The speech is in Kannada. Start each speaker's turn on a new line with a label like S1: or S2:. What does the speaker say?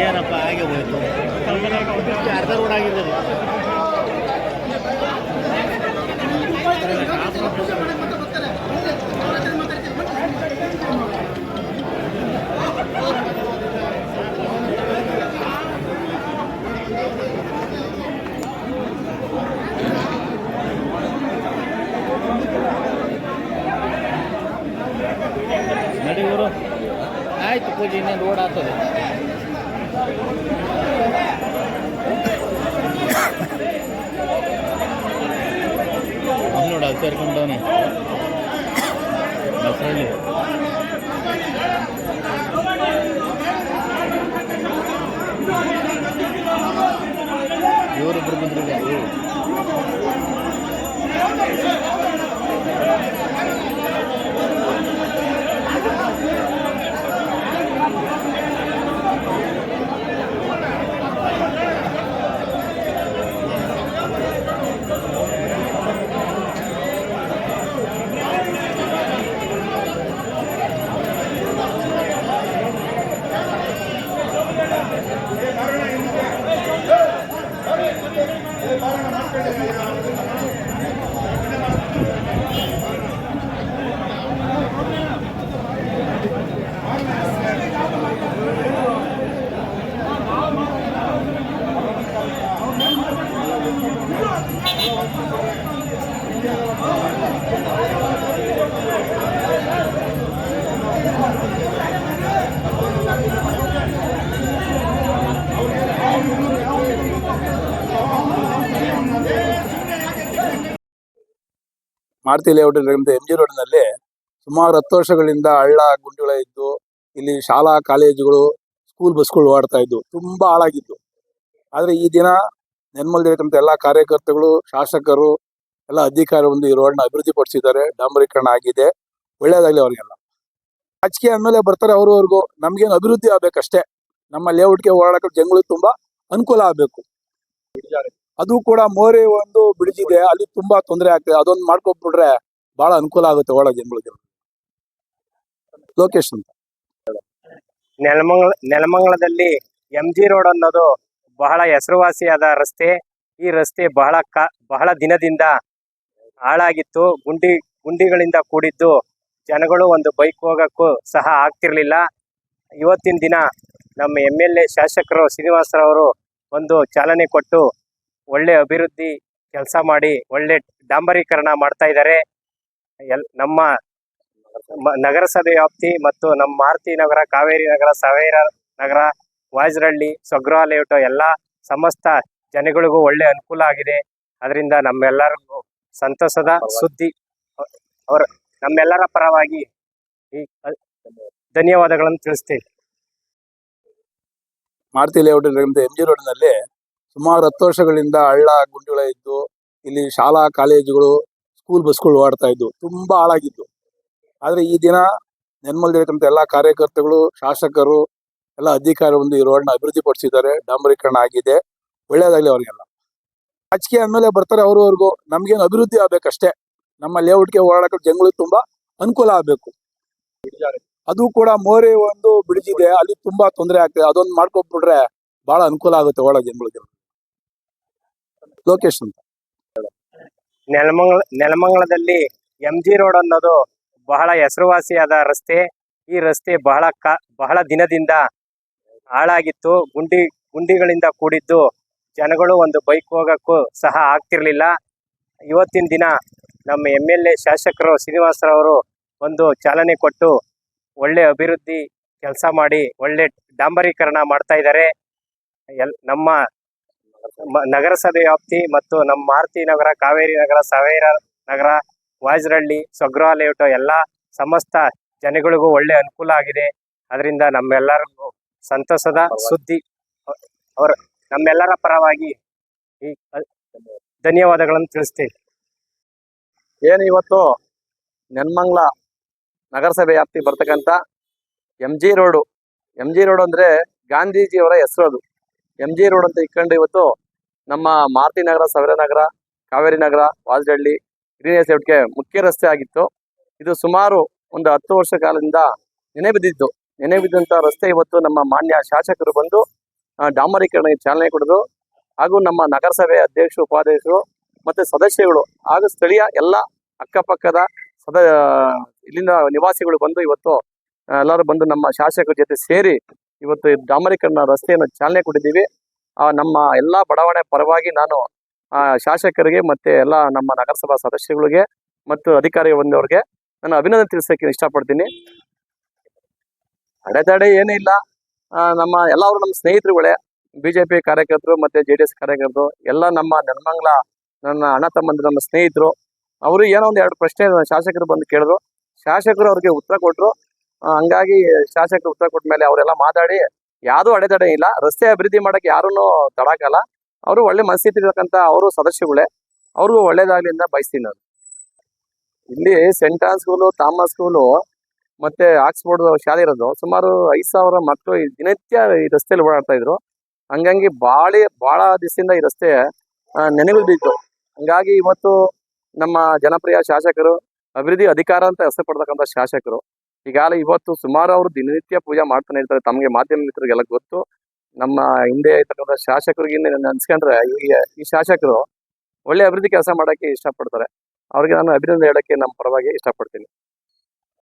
S1: ಏನಪ್ಪ ಹಾಗೆ ಹೋಯ್ತು. ಅರ್ಧ ರೋಡ್ ಆಗಿದೆ ಆಯ್ತು ಆಯಿತು ಪೂಜೆ ಇನ್ನೇನು ರೋಡ್ ಆಗ್ತದೆ. ಅವ್ನು ನೋಡು ಅದು ಸೇರ್ಕೊಂಡವನೆ Basavalli Thank you.
S2: Maruti layout M G ರೋಡ್ನಲ್ಲಿ ಸುಮಾರು ಹತ್ತು ವರ್ಷಗಳಿಂದ ಹಳ್ಳ, ಗುಂಡಿಗಳ ಇದ್ದು, ಇಲ್ಲಿ ಶಾಲಾ, ಕಾಲೇಜುಗಳು ಸ್ಕೂಲ್ ಬಸ್ಗಳು ಓಡಾಡ್ತಾ ಇದ್ವು. ತುಂಬಾ ಹಾಳಾಗಿದ್ದು ಆದ್ರೆ ಈ ದಿನ ನೆನ್ಮಲ್ದಿರಕ್ಕಂತ ಎಲ್ಲಾ ಕಾರ್ಯಕರ್ತಗಳು, ಶಾಸಕರು, ಎಲ್ಲ ಅಧಿಕಾರಿ ಒಂದು ಈ ರೋಡ್ನ ಅಭಿವೃದ್ಧಿ ಪಡಿಸಿದ್ದಾರೆ. ಡಾಂಬರೀಕರಣ ಆಗಿದೆ. ಒಳ್ಳೇದಾಗ್ಲಿ ಅವ್ರಿಗೆಲ್ಲ. ರಾಜಕೀಯ ಅಂದ್ಮೇಲೆ ಬರ್ತಾರೆ ಅವ್ರವರೆಗೂ ನಮ್ಗೇನು ಅಭಿವೃದ್ಧಿ ಆಗ್ಬೇಕಷ್ಟೇ. ನಮ್ಮ ಲೇಔಟ್ಗೆ ಓಡಾಡಕ್ಕೆ ಜನಗಳಿಗೆ ತುಂಬಾ ಅನುಕೂಲ ಆಗ್ಬೇಕು. ಅದು ಕೂಡ ಮೋರಿ ಒಂದು ಬ್ರಿಡ್ಜ್ ಇದೆ ಅಲ್ಲಿ ತುಂಬಾ ತೊಂದರೆ ಆಗ್ತದೆ. ಅದೊಂದು ಮಾಡ್ಕೊಟ್ಬಿಟ್ರೆ ಬಹಳ ಅನುಕೂಲ ಆಗುತ್ತೆ ಒಳ ಜನಗಳಿಗೆ ಲೋಕೇಶ್ ಅಂತ.
S3: ನೆಲಮಂಗಲ ನೆಲಮಂಗಲದಲ್ಲಿ ಎಂ ಜಿ ರೋಡ್ ಅನ್ನೋದು ಬಹಳ ಹೆಸರುವಾಸಿಯಾದ ರಸ್ತೆ. ಈ ರಸ್ತೆ ಬಹಳ ಕ ಬಹಳ ದಿನದಿಂದ ಹಾಳಾಗಿತ್ತು. ಗುಂಡಿ, ಗುಂಡಿಗಳಿಂದ ಕೂಡಿದ್ದು ಜನಗಳು ಒಂದು ಬೈಕ್ ಹೋಗಕ್ಕೂ ಸಹ ಆಗ್ತಿರ್ಲಿಲ್ಲ. ಇವತ್ತಿನ ದಿನ ನಮ್ಮ ಎಂ ಎಲ್ ಎ ಶಾಸಕರು ಶ್ರೀನಿವಾಸರವರು ಒಂದು ಚಾಲನೆ ಕೊಟ್ಟು ಒಳ್ಳೆ ಅಭಿವೃದ್ಧಿ ಕೆಲಸ ಮಾಡಿ ಒಳ್ಳೆ ಡಾಂಬರೀಕರಣ ಮಾಡ್ತಾ ಇದ್ದಾರೆ. ನಮ್ಮ ನಗರಸಭೆ ವ್ಯಾಪ್ತಿ ಮತ್ತು ನಮ್ಮ ಮಾರುತಿ ನಗರ, ಕಾವೇರಿ ನಗರ, ಸವೇರ ನಗರ, ವಾಜರಳ್ಳಿ ಸ್ವಗೃಹ ಲೇಔಟ್ ಎಲ್ಲ ಸಮಸ್ತ ಜನಗಳಿಗೂ ಒಳ್ಳೆ ಅನುಕೂಲ ಆಗಿದೆ. ಅದರಿಂದ ನಮ್ಮೆಲ್ಲರಿಗೂ ಸಂತಸದ ಸುದ್ದಿ, ಅವರ, ನಮ್ಮೆಲ್ಲರ ಪರವಾಗಿ ಈ ಧನ್ಯವಾದಗಳನ್ನು ತಿಳಿಸ್ತೇವೆ
S2: ಮಾರುತಿ ಲೇಔಟ್ ಎಂ ಜಿ ರೋಡ್ನಲ್ಲಿ ಸುಮಾರು ಹತ್ತು ವರ್ಷಗಳಿಂದ ಹಳ್ಳ ಗುಂಡಿಗಳ ಇದ್ದು, ಇಲ್ಲಿ ಶಾಲಾ, ಕಾಲೇಜುಗಳು ಸ್ಕೂಲ್ ಬಸ್ಗಳು ಓಡಾಡ್ತಾ ಇದ್ವು. ತುಂಬಾ ಹಾಳಾಗಿದ್ದು ಆದ್ರೆ ಈ ದಿನ ನೆನ್ಮಲ್ದಿರಕ್ಕಂತ ಎಲ್ಲಾ ಕಾರ್ಯಕರ್ತಗಳು, ಶಾಸಕರು, ಎಲ್ಲ ಅಧಿಕಾರಿ ಒಂದು ಈ ರೋಡ್ನ ಅಭಿವೃದ್ಧಿ ಪಡಿಸಿದ್ದಾರೆ ಡಾಂಬರೀಕರಣ ಆಗಿದೆ. ಒಳ್ಳೇದಾಗ್ಲಿ ಅವ್ರಿಗೆಲ್ಲ. ರಾಜಕೀಯ ಅಂದ್ಮೇಲೆ ಬರ್ತಾರೆ ಅವ್ರವರೆಗೂ ನಮ್ಗೇನು ಅಭಿವೃದ್ಧಿ ಆಗ್ಬೇಕಷ್ಟೇ. ನಮ್ಮ ಲೇಔಟ್ಗೆ ಓಡಾಡಕ್ಕೆ ಜನಗಳಿಗೆ ತುಂಬಾ ಅನುಕೂಲ ಆಗ್ಬೇಕು. ಅದು ಕೂಡ ಮೋರಿ ಒಂದು ಬ್ರಿಡ್ಜ್ ಇದೆ. ಅಲ್ಲಿ ತುಂಬಾ ತೊಂದರೆ ಆಗ್ತದೆ. ಅದೊಂದು ಮಾಡ್ಕೊಟ್ಬಿಟ್ರೆ ಬಹಳ ಅನುಕೂಲ ಆಗುತ್ತೆ ಒಳ ಜನಗಳಿಗೆ. ಲೋಕೇಶ್ ಅಂತ.
S3: ನೆಲಮಂಗಲ, ನೆಲಮಂಗಲದಲ್ಲಿ ಎಂ ಜಿ ರೋಡ್ ಅನ್ನೋದು ಬಹಳ ಹೆಸರುವಾಸಿಯಾದ ರಸ್ತೆ. ಈ ರಸ್ತೆ ಬಹಳ ಕ, ಬಹಳ ದಿನದಿಂದ ಹಾಳಾಗಿತ್ತು. ಗುಂಡಿ, ಗುಂಡಿಗಳಿಂದ ಕೂಡಿದ್ದು ಜನಗಳು ಒಂದು ಬೈಕ್ ಹೋಗಕ್ಕೂ ಸಹ ಆಗ್ತಿರ್ಲಿಲ್ಲ. ಇವತ್ತಿನ ದಿನ ನಮ್ಮ ಎಂ ಎಲ್ ಎ ಶಾಸಕರು ಶ್ರೀನಿವಾಸರವರು ಒಂದು ಚಾಲನೆ ಕೊಟ್ಟು ಒಳ್ಳೆ ಅಭಿವೃದ್ಧಿ ಕೆಲಸ ಮಾಡಿ ಒಳ್ಳೆ ಡಾಂಬರೀಕರಣ ಮಾಡ್ತಾ ಇದ್ದಾರೆ. ನಮ್ಮ ನಗರಸಭೆ ವ್ಯಾಪ್ತಿ ಮತ್ತು ನಮ್ಮ ಮಾರುತಿ ನಗರ, ಕಾವೇರಿ ನಗರ, ಸವೇರ ನಗರ ವಾಜರಳ್ಳಿ ಸ್ವಗೃಹ ಲೇಔಟ್ ಎಲ್ಲ ಸಮಸ್ತ ಜನಗಳಿಗೂ ಒಳ್ಳೆ ಅನುಕೂಲ ಆಗಿದೆ. ಅದರಿಂದ ನಮ್ಮೆಲ್ಲರಿಗೂ ಸಂತಸದ ಸುದ್ದಿ. ಅವರು ನಮ್ಮೆಲ್ಲರ ಪರವಾಗಿ ಈ ಧನ್ಯವಾದಗಳನ್ನು ತಿಳಿಸ್ತೇವೆ
S4: ಏನು ಇವತ್ತು ನೆನ್ಮಂಗ್ಲ ನಗರಸಭೆ ವ್ಯಾಪ್ತಿ ಬರ್ತಕ್ಕಂಥ M G road M G road ಅಂದ್ರೆ ಗಾಂಧೀಜಿಯವರ ಹೆಸರು ಅದು. ಎಂ ಜಿ ರೋಡ್ ಅಂತ ಇಟ್ಕೊಂಡು ಇವತ್ತು ನಮ್ಮ ಮಾರುತಿ ನಗರ, ಸವರ ನಗರ, ಕಾವೇರಿ ನಗರ ವಾಜಹಳ್ಳಿ ಗ್ರೀನ್ ಲೇಔಟ್ಗೆ ಮುಖ್ಯ ರಸ್ತೆ ಆಗಿತ್ತು. ಇದು ಸುಮಾರು ಒಂದು ಹತ್ತು ವರ್ಷ ಕಾಲದಿಂದ ನೆನೆ ಬಿದ್ದಿತ್ತು ನೆನೆ ಬಿದ್ದಂತ ರಸ್ತೆ ಇವತ್ತು ನಮ್ಮ ಮಾನ್ಯ ಶಾಸಕರು ಬಂದು ಡಾಮರೀಕರಣಕ್ಕೆ ಚಾಲನೆ ಕೊಡೋದು. ಹಾಗೂ ನಮ್ಮ ನಗರಸಭೆ ಅಧ್ಯಕ್ಷರು, ಉಪಾಧ್ಯಕ್ಷರು ಮತ್ತೆ ಸದಸ್ಯಗಳು ಹಾಗೂ ಸ್ಥಳೀಯ ಎಲ್ಲ ಅಕ್ಕಪಕ್ಕದ ಸದ ಇಲ್ಲಿನ ನಿವಾಸಿಗಳು ಬಂದು ಇವತ್ತು ಎಲ್ಲರೂ ಬಂದು ನಮ್ಮ ಶಾಸಕರ ಜೊತೆ ಸೇರಿ ಇವತ್ತು ಈ ಡಾಂಬರೀಕರಣ ರಸ್ತೆಯನ್ನು ಚಾಲನೆ ಕೊಟ್ಟಿದ್ದೀವಿ. ನಮ್ಮ ಎಲ್ಲ ಬಡಾವಣೆ ಪರವಾಗಿ ನಾನು ಶಾಸಕರಿಗೆ ಮತ್ತೆ ಎಲ್ಲ ನಮ್ಮ ನಗರಸಭಾ ಸದಸ್ಯಗಳಿಗೆ ಮತ್ತು ಅಧಿಕಾರಿ ಬಂದವ್ರಿಗೆ ನಾನು ಅಭಿನಂದನೆ ತಿಳಿಸೋಕೆ ಇಷ್ಟಪಡ್ತೀನಿ. ಅಡೆತಡೆ ಏನೂ ಇಲ್ಲ. ಆ, ನಮ್ಮ ಎಲ್ಲರೂ ನಮ್ಮ ಸ್ನೇಹಿತರುಗಳೇ ಬಿಜೆಪಿ ಕಾರ್ಯಕರ್ತರು ಮತ್ತೆ ಜೆ ಡಿ ಎಸ್ ಕಾರ್ಯಕರ್ತರು ಎಲ್ಲ ನಮ್ಮ ನೆಲಮಂಗಲ ನನ್ನ ಅಣ್ಣ ತಮ್ಮಂದಿರು ನಮ್ಮ ಸ್ನೇಹಿತರು ಅವರು ಏನೋ ಒಂದು ಎರಡು ಪ್ರಶ್ನೆ ಶಾಸಕರು ಬಂದು ಕೇಳಿದ್ರು. ಶಾಸಕರು ಅವ್ರಿಗೆ ಉತ್ತರ ಕೊಟ್ರು. ಆ, ಹಂಗಾಗಿ ಶಾಸಕರು ಉತ್ತರ ಕೊಟ್ಟ ಮೇಲೆ ಅವರೆಲ್ಲ ಮಾತಾಡಿ, ಯಾವ್ದು ಅಡೆತಡೆ ಇಲ್ಲ. ರಸ್ತೆ ಅಭಿವೃದ್ಧಿ ಮಾಡಕ್ಕೆ ಯಾರನ್ನು ತಡಾಕಲ್ಲ. ಅವರು ಒಳ್ಳೆ ಮನಸ್ಥಿತಿ ಇರತಕ್ಕಂತ ಅವರು ಸದಸ್ಯಗಳೇ. ಅವ್ರಿಗೂ ಒಳ್ಳೇದಾಗ್ಲಿ ಅಂತ ಬಯಸ್ತೀನಿ ನಾನು. ಇಲ್ಲಿ ಸೆಂಟ್ ಸ್ಕೂಲು ತಾಮ ಸ್ಕೂಲು ಮತ್ತೆ ಆಕ್ಸ್ಫೋರ್ಡ್ ಶಾಲೆ ಇರೋದು. ಸುಮಾರು ಐದು ಸಾವಿರ ಮಕ್ಕಳು ದಿನನಿತ್ಯ ಈ ರಸ್ತೆಯಲ್ಲಿ ಓಡಾಡ್ತಾ ಇದ್ರು. ಹಂಗಾಗಿ ಬಾಳಿ ಬಹಳ ದಿವಸದಿಂದ ಈ ರಸ್ತೆ ನೆನೆಗಳು ಬಿದ್ದು ಹಂಗಾಗಿ ಇವತ್ತು ನಮ್ಮ ಜನಪ್ರಿಯ ಶಾಸಕರು, ಅಭಿವೃದ್ಧಿ ಅಧಿಕಾರ ಅಂತ ಹೆಸರು ಪಡ್ತಕ್ಕಂಥ ಶಾಸಕರು ಈಗಾಗಲೇ ಇವತ್ತು ಸುಮಾರು ಅವರು ದಿನನಿತ್ಯ ಪೂಜೆ ಮಾಡ್ತಾನೆ ಇರ್ತಾರೆ. ತಮಗೆ ಮಾಧ್ಯಮ ಮಿತ್ರರಿಗೆಲ್ಲ ಗೊತ್ತು. ನಮ್ಮ ಹಿಂದೆ ಇರ್ತಕ್ಕಂಥ ಶಾಸಕರಿಗೆ ಅನ್ಸ್ಕೊಂಡ್ರೆ ಈ ಈ ಶಾಸಕರು ಒಳ್ಳೆ ಅಭಿವೃದ್ಧಿ ಕೆಲಸ ಮಾಡಕ್ಕೆ ಇಷ್ಟಪಡ್ತಾರೆ. ಅವ್ರಿಗೆ ನಾನು ಅಭಿನಂದನೆ ಹೇಳಕ್ಕೆ ನಮ್ಮ ಪರವಾಗಿ ಇಷ್ಟಪಡ್ತೀನಿ.